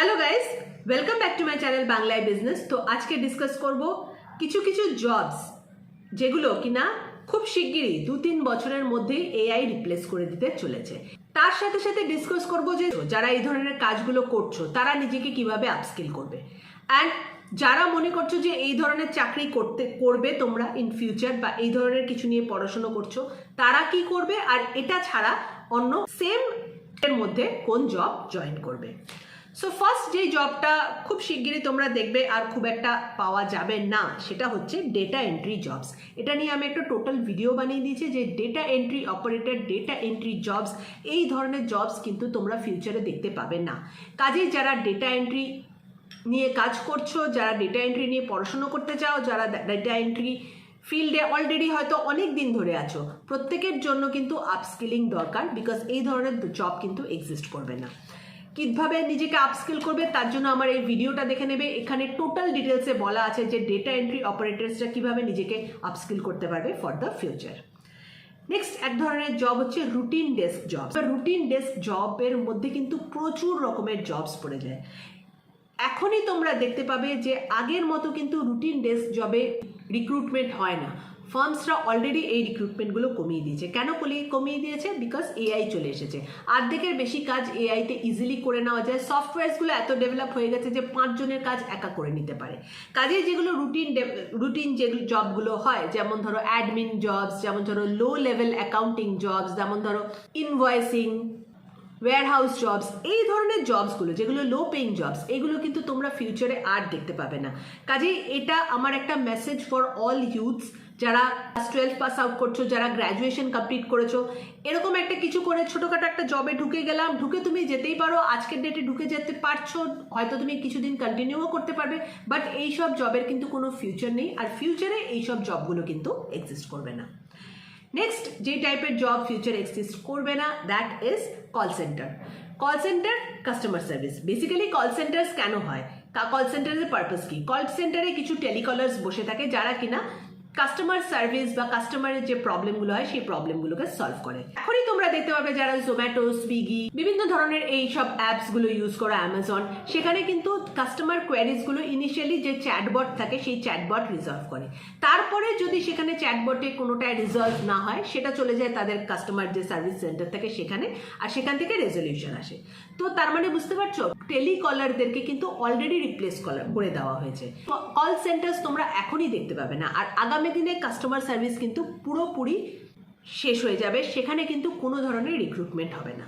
Hello guys welcome back to my channel বাংলায় business তো আজকে ডিসকাস করব কিছু কিছু জবস যেগুলো কিনা খুব শিগগিরই দু, তিন বছরের মধ্যেই এআই রিপ্লেস করে দিতে চলেছে। তার সাথে সাথে ডিসকাস করব যে যারা এই ধরনের কাজগুলো করছ, তারা নিজেকে কীভাবে আপস্কিল করবে? অ্যান্ড যারা মনে করছ যে এই ধরনের চাকরি করতে, করবে তোমরা ইন ফিউচার বা এই ধরনের কিছু নিয়ে পড়াশোনা করছ, তারা কি করবে? আর এটা ছাড়া অন্য সেম এর মধ্যে কোন জব জয়েন করবে? সো ফার্স্ট যে জবটা খুব শিগগিরই তোমরা দেখবে আর খুব একটা পাওয়া যাবে না, সেটা হচ্ছে ডেটা এন্ট্রি জবস এটা নিয়ে আমি একটা টোটাল ভিডিও বানিয়ে দিয়েছি যে data entry operator data entry jobs এই ধরনের জবস কিন্তু তোমরা ফিউচারে দেখতে পাবে না। কাজেই যারা ডেটা এন্ট্রি নিয়ে কাজ করছ, যারা ডেটা এন্ট্রি নিয়ে পড়াশুনো করতে চাও, যারা ডেটা এন্ট্রি ফিল্ডে অলরেডি হয়তো অনেক দিন ধরে আছো, প্রত্যেকের জন্য কিন্তু আপস্কিলিং দরকার বিকজ এই ধরনের জব কিন্তু এক্সিস্ট করবে না। কীভাবে নিজেকে আপস্কিল করবে, তার জন্য আমার এই ভিডিওটা দেখে নেবে। এখানে টোটাল ডিটেলসে বলা আছে যে ডেটা এন্ট্রি অপারেটার্সরা কীভাবে নিজেকে আপস্কিল করতে পারবে ফর দ্য ফিউচার নেক্সট এক ধরনের জব হচ্ছে routine desk job routine desk জবের মধ্যে কিন্তু প্রচুর রকমের জবস পড়ে যায়। এখনই তোমরা দেখতে পাবে যে আগের মতো কিন্তু রুটিন ডেস্ক জবে রিক্রুটমেন্ট হয় না। ফার্মসরা অলরেডি এই রিক্রুটমেন্টগুলো কমিয়ে দিয়েছে। কেন কমিয়ে দিয়েছে? বিকজ এআই চলে এসেছে। আর্ধেকের বেশি কাজ এআইতে ইজিলি করে নেওয়া যায়। সফটওয়্যারসগুলো এত ডেভেলপ হয়ে গেছে যে পাঁচজনের কাজ একা করে নিতে পারে। কাজেই যেগুলো রুটিন রুটিন যে জবগুলো হয়, যেমন ধরো অ্যাডমিন জবস যেমন ধরো লো লেভেল অ্যাকাউন্টিং জবস যেমন ধরো ইনভয়েসিং ওয়্যারহাউস জবস এই ধরনের জবসগুলো যেগুলো লো পেইং জবস এগুলো কিন্তু তোমরা ফিউচারে আর দেখতে পাবে না। কাজেই এটা আমার একটা মেসেজ ফর অল ইউথস যারা টুয়েলভ পাস আউট করছ, যারা গ্র্যাজুয়েশন কমপ্লিট করেছ, এরকম একটা কিছু করে ছোটোখাটো একটা জবে ঢুকে গেলাম। ঢুকে তুমি যেতেই পারো, আজকের ডেটে ঢুকে যেতে পারছ, হয়তো তুমি কিছুদিন কন্টিনিউও করতে পারবে বাট এইসব জবের কিন্তু কোনো ফিউচার নেই, আর ফিউচারে এইসব জবগুলো কিন্তু এক্সিস্ট করবে না। নেক্সট যে টাইপের জব ফিউচার এক্সিস্ট করবে না that is call center call center customer service basically call centers কেন হয়? কল সেন্টারের পারপাস কি? কল সেন্টারে কিছু টেলিকলার্স বসে থাকে যারা কিনা কাস্টমার সার্ভিস বা কাস্টমারের যে প্রবলেমগুলো হয়, সেই প্রবলেমগুলোকে সলভ করে। এখনই তোমরা দেখতে পাবে যারা জোম্যাটো সুইগি বিভিন্ন ধরনের এই সব অ্যাপসগুলো ইউজ করো অ্যামাজন সেখানে কিন্তু কাস্টমার কোয়ারিজগুলো ইনিশিয়ালি যে চ্যাটবট থাকে, সেই চ্যাটবট রিজলভ করে। তারপরে যদি সেখানে চ্যাটবটে কোনোটায় রিজলভ না হয়, সেটা চলে যায় তাদের কাস্টমার যে সার্ভিস সেন্টার থাকে সেখানে, আর সেখান থেকে রেজলিউশন আসে। তো তার মানে বুঝতে পারছ? টেলিকলারদেরকে কিন্তু অলরেডি রিপ্লেস করে দেওয়া হয়েছে। কল সেন্টার্স তোমরা এখনই দেখতে পাবে না। আর আগামী দিনে কাস্টমার সার্ভিস কিন্তু পুরোপুরি শেষ হয়ে যাবে, সেখানে কিন্তু কোনো ধরনের রিক্রুটমেন্ট হবে না।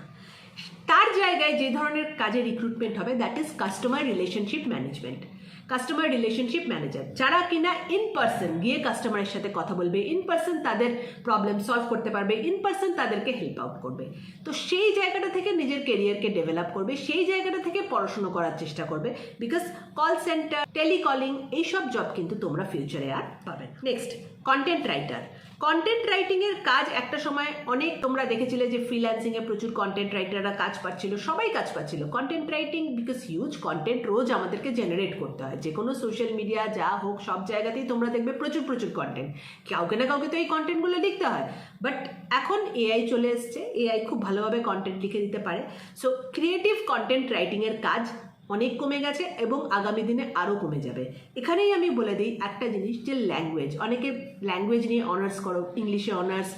তার জায়গায় যে ধরনের কাজে রিক্রুটমেন্ট হবে that is customer relationship management customer relationship manager যারা কিনা ইন পার্সন গিয়ে কাস্টমারের সাথে কথা বলবে ইন পার্সন তাদের প্রবলেম সলভ করতে পারবে ইন পার্সন তাদেরকে হেল্প আউট করবে। তো সেই জায়গাটা থেকে নিজের কেরিয়ারকে ডেভেলপ করবে, সেই জায়গাটা থেকে পড়াশুনো করার চেষ্টা করবে বিকজ কল সেন্টার টেলিকলিং এইসব জব কিন্তু তোমরা ফিউচারে আর পাবে next content writer content writing এর কাজ একটা সময় অনেক তোমরা দেখেছিলে যে ফ্রিল্যান্সিং এ প্রচুর কন্টেন্ট রাইটাররা কাজ পাচ্ছিল, সবাই কাজ পাচ্ছিল। Content writing because huge content রোজ আমাদেরকে জেনারেট করতে হয়। যে কোনো সোশ্যাল মিডিয়া যা হোক, সব জায়গাতেই তোমরা দেখবে প্রচুর প্রচুর কন্টেন্ট কাউকে না কাউকে তো এই কন্টেন্টগুলো লিখতে হয়। বাট এখন এআই চলে এসছে। এআই খুব ভালোভাবে কন্টেন্ট লিখে দিতে পারে। সো ক্রিয়েটিভ কন্টেন্ট রাইটিং এর কাজ অনেক কমে গেছে এবং আগামী দিনে আরও কমে যাবে। এখানেই আমি বলে দিই একটা জিনিস যে ল্যাঙ্গুয়েজ অনেকে ল্যাঙ্গুয়েজ নিয়ে অনার্স করো ইংলিশে অনার্স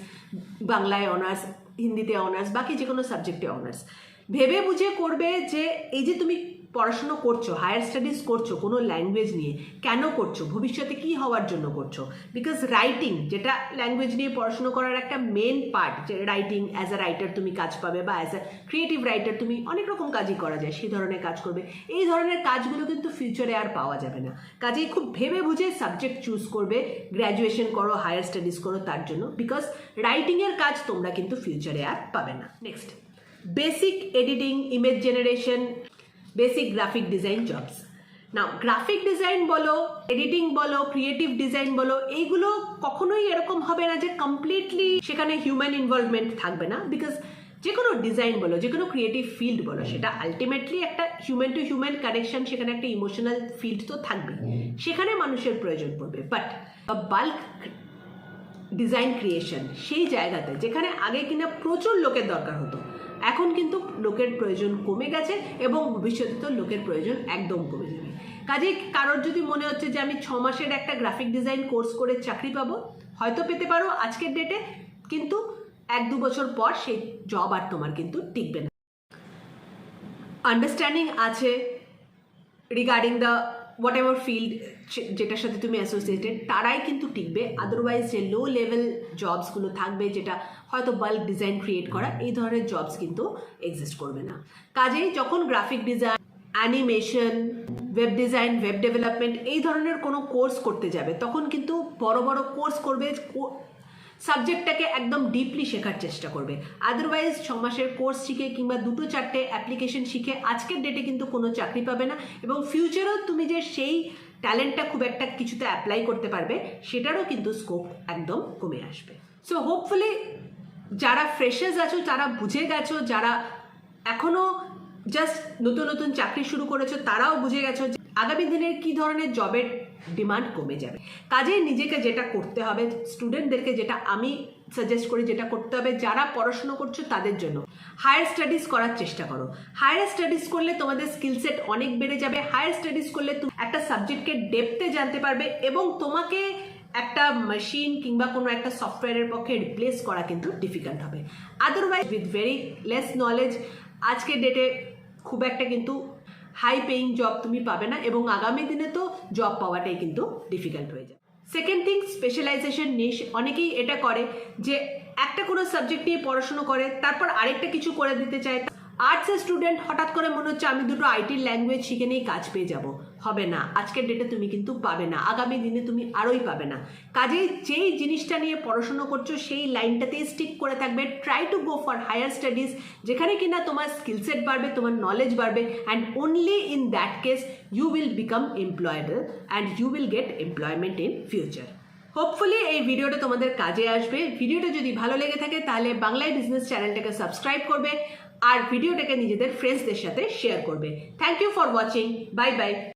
বাংলায় অনার্স হিন্দিতে অনার্স বাকি যে কোনো সাবজেক্টে অনার্স ভেবে বুঝে করবে যে এই যে তুমি পড়াশুনো করছ হায়ার স্টাডিজ করছ, কোনো ল্যাঙ্গুয়েজ নিয়ে, কেন করছ, ভবিষ্যতে কি হওয়ার জন্য করছ? বিকজ রাইটিং যেটা ল্যাঙ্গুয়েজ নিয়ে পড়াশুনো করার একটা মেন পার্ট যে রাইটিং অ্যাজ আ রাইটার তুমি কাজ পাবে বা অ্যাজ আ ক্রিয়েটিভ রাইটার তুমি অনেক রকম কাজই করা যায় সেই ধরনের কাজ করবে। এই ধরনের কাজগুলো কিন্তু ফিউচারে আর পাওয়া যাবে না। কাজেই খুব ভেবে বুঝে সাবজেক্ট চুজ করবে গ্র্যাজুয়েশন করো হায়ার স্টাডিজ করো তার জন্য বিকজ রাইটিংয়ের কাজ তোমরা কিন্তু ফিউচারে আর পাবে না। Next basic editing image generation basic graphic design jobs না গ্রাফিক ডিজাইন বলো এডিটিং বলো ক্রিয়েটিভ ডিজাইন বলো এইগুলো কখনোই এরকম হবে না যে কমপ্লিটলি সেখানে হিউম্যান ইনভলভমেন্ট থাকবে না বিকজ যে কোনো ডিজাইন বলো যে কোনো ক্রিয়েটিভ ফিল্ড বলো, সেটা আলটিমেটলি একটা হিউম্যান টু হিউম্যান কানেকশন সেখানে একটা ইমোশনাল ফিল্ড তো থাকবে সেখানে মানুষের প্রয়োজন পড়বে। বাট বাল্ক ডিজাইন ক্রিয়েশন সেই জায়গাতে, যেখানে আগে কিনা প্রচুর লোকের দরকার হতো এখন কিন্তু লোকের প্রয়োজন কমে গেছে এবং ভবিষ্যতে তো লোকের প্রয়োজন একদম কমে যাবে। কাজে কারোর যদি মনে হচ্ছে যে আমি ছ মাসের একটা গ্রাফিক ডিজাইন কোর্স করে চাকরি পাবো, হয়তো পেতে পারো আজকের ডেটে কিন্তু এক দু বছর পর সেই জব আর তোমার কিন্তু টিকবে না। আন্ডারস্ট্যান্ডিং আছে regarding the whatever field যেটার সাথে তুমি অ্যাসোসিয়েটেড তারাই কিন্তু টিকবে। আদারওয়াইজ যে লো লেভেল জবসগুলো থাকবে, যেটা হয়তো বাল্ক ডিজাইন ক্রিয়েট করা, এই ধরনের জবস কিন্তু এক্সিস্ট করবে না। কাজেই যখন graphic design animation web design web development এই ধরনের কোনো কোর্স করতে যাবে, তখন কিন্তু বড় বড় কোর্স করবে সাবজেক্টটাকে একদম ডিপলি শেখার চেষ্টা করবে। আদারওয়াইজ ছ মাসের কোর্স শিখে কিংবা দুটো চারটে অ্যাপ্লিকেশন শিখে আজকের ডেটে কিন্তু কোনো চাকরি পাবে না এবং ফিউচারেও তুমি যে সেই ট্যালেন্টটা খুব একটা কিছুতে অ্যাপ্লাই করতে পারবে, সেটারও কিন্তু স্কোপ একদম কমে আসবে। সো হোপফুলি যারা ফ্রেশার্স আছো যারা বুঝে গেছো, যারা এখনও জাস্ট নতুন নতুন চাকরি শুরু করেছ, তারাও বুঝে গেছো আগামী দিনের কি ধরনের জবের ডিমান্ড কমে যাবে? কাজেই নিজেকে যেটা করতে হবে স্টুডেন্টদেরকে যেটা আমি সাজেস্ট করি, যেটা করতে হবে, যারা পড়াশুনো করছ তাদের জন্য। হায়ার স্টাডিজ করার চেষ্টা করো। হায়ার স্টাডিজ করলে তোমাদের স্কিল সেট অনেক বেড়ে যাবে। হায়ার স্টাডিজ করলে তুমি একটা সাবজেক্টকে ডেপতে জানতে পারবে এবং তোমাকে একটা মেশিন কিংবা কোনো একটা সফটওয়্যারের পক্ষে রিপ্লেস করা কিন্তু ডিফিকাল্ট হবে। Otherwise with very less knowledge আজকের ডেটে খুব একটা কিন্তু হাই পেইং জব তুমি পাবে না এবং আগামী দিনে তো জব পাওয়াটাই কিন্তু ডিফিকাল্ট হয়ে যাবে। সেকেন্ড থিং স্পেশালাইজেশন নিস অনেকেই এটা করে যে একটা কোনো সাবজেক্ট নিয়ে পড়াশুনো করে, তারপর আরেকটা কিছু করে দিতে চায় আর্টসের স্টুডেন্ট হঠাৎ করে মনে হচ্ছে আমি দুটো আইটির ল্যাঙ্গুয়েজ শিখে নিয়েই কাজ পেয়ে যাব। হবে না। আজকের ডেটে তুমি কিন্তু পাবে না। আগামী দিনে তুমি আরোই পাবে না। কাজেই যেই জিনিসটা নিয়ে পড়াশোনা করছ, সেই লাইনটাতেই স্টিক করে থাকবে। Try to go for higher studies যেখানে কিনা তোমার স্কিল সেট বাড়বে, তোমার নলেজ বাড়বে and only in that case you will become employable and you will get employment in future hopefully এই ভিডিওটা তোমাদের কাজে আসবে। ভিডিওটা যদি ভালো লেগে থাকে, তাহলে বাংলায় বিজনেস চ্যানেলটাকে সাবস্ক্রাইব করবে। আর ভিডিওটাকে নিজেদের ফ্রেন্ডসদের সাথে শেয়ার করবে। Thank you for watching bye bye